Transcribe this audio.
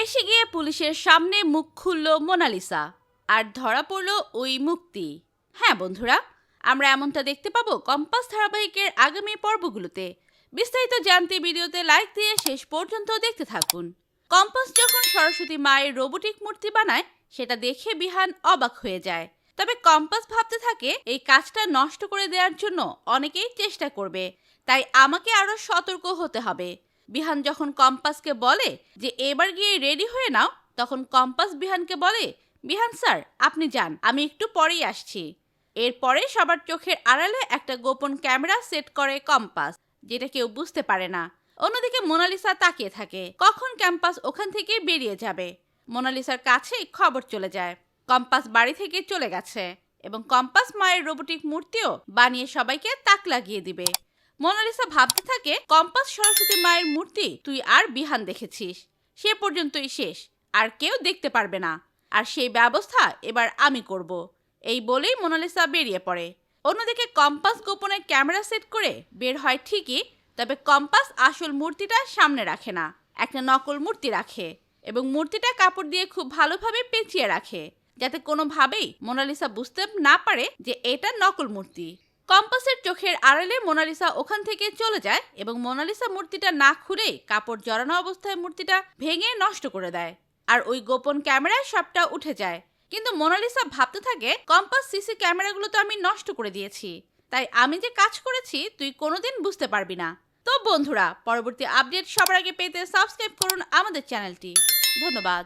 ফেসে গিয়ে পুলিশের সামনে মুখ খুলল মোনালিসা। আর ধরা পড়ল ওই মুক্তি। হ্যাঁ বন্ধুরা, আমরা এমনটা দেখতে পাবো কম্পাস ধারাবাহিকের আগামী পর্বগুলোতে। বিস্তারিত জানতে ভিডিওতে লাইক দিয়ে শেষ পর্যন্ত দেখতে থাকুন। কম্পাস যখন সরস্বতী মায়ের রোবোটিক মূর্তি বানায়, সেটা দেখে বিহান অবাক হয়ে যায়। তবে কম্পাস ভাবতে থাকে, এই কাজটা নষ্ট করে দেওয়ার জন্য অনেকেই চেষ্টা করবে, তাই আমাকে আরও সতর্ক হতে হবে। বিহান যখন কম্পাসকে বলে যে, এবার গিয়ে রেডি হয়ে নাও, তখন কম্পাস বিহানকে বলে, বিহান স্যার, আপনি যান, আমি একটু পরেই আসছি। এরপরে সবার চোখের আড়ালে একটা গোপন ক্যামেরা সেট করে কম্পাস, যেটা কেউ বুঝতে পারে না। অন্যদিকে মোনালিসা তাকিয়ে থাকে, কখন ক্যাম্পাস ওখান থেকে বেরিয়ে যাবে। মোনালিসার কাছে খবর চলে যায়, কম্পাস বাড়ি থেকে চলে গেছে এবং কম্পাস মায়ের রোবোটিক মূর্তিও বানিয়ে সবাইকে তাক লাগিয়ে দিবে। মোনালিসা ভাবতে থাকে, কম্পাস সরস্বতী মায়ের মূর্তি, তুই আর বিহান দেখেছিস। সে পর্যন্তই শেষ, আর কেউ দেখতে পারবে না। আর সেই ব্যবস্থা এবার আমি করব। এই বলেই মোনালিসা বেরিয়ে পড়ে। অন্যদিকে কম্পাস গোপনে ক্যামেরা সেট করে বের হয় ঠিকই, তবে কম্পাস আসল মূর্তিটা সামনে রাখে না। একটা নকল মূর্তি রাখে এবং মূর্তিটা কাপড় দিয়ে খুব ভালোভাবে পেঁচিয়ে রাখে, যাতে কোনোভাবেই মোনালিসা বুঝতে না পারে যে এটা নকল মূর্তি। কম্পাসের চোখের আড়ালে মোনালিসা ওখান থেকে চলে যায় এবং মোনালিসা মূর্তিটা না খুঁড়েই কাপড় জড়ানো অবস্থায় মূর্তিটা ভেঙে নষ্ট করে দেয়। আর ওই গোপন ক্যামেরায় সবটা উঠে যায়। কিন্তু মোনালিসা ভাবতে থাকে, কম্পাস সিসি ক্যামেরাগুলো তো আমি নষ্ট করে দিয়েছি। তাই আমি যে কাজ করেছি, তুই কোনোদিন বুঝতে পারবি না। তো বন্ধুরা, পরবর্তী আপডেট সবার আগে পেতে সাবস্ক্রাইব করুন আমাদের চ্যানেলটি। ধন্যবাদ।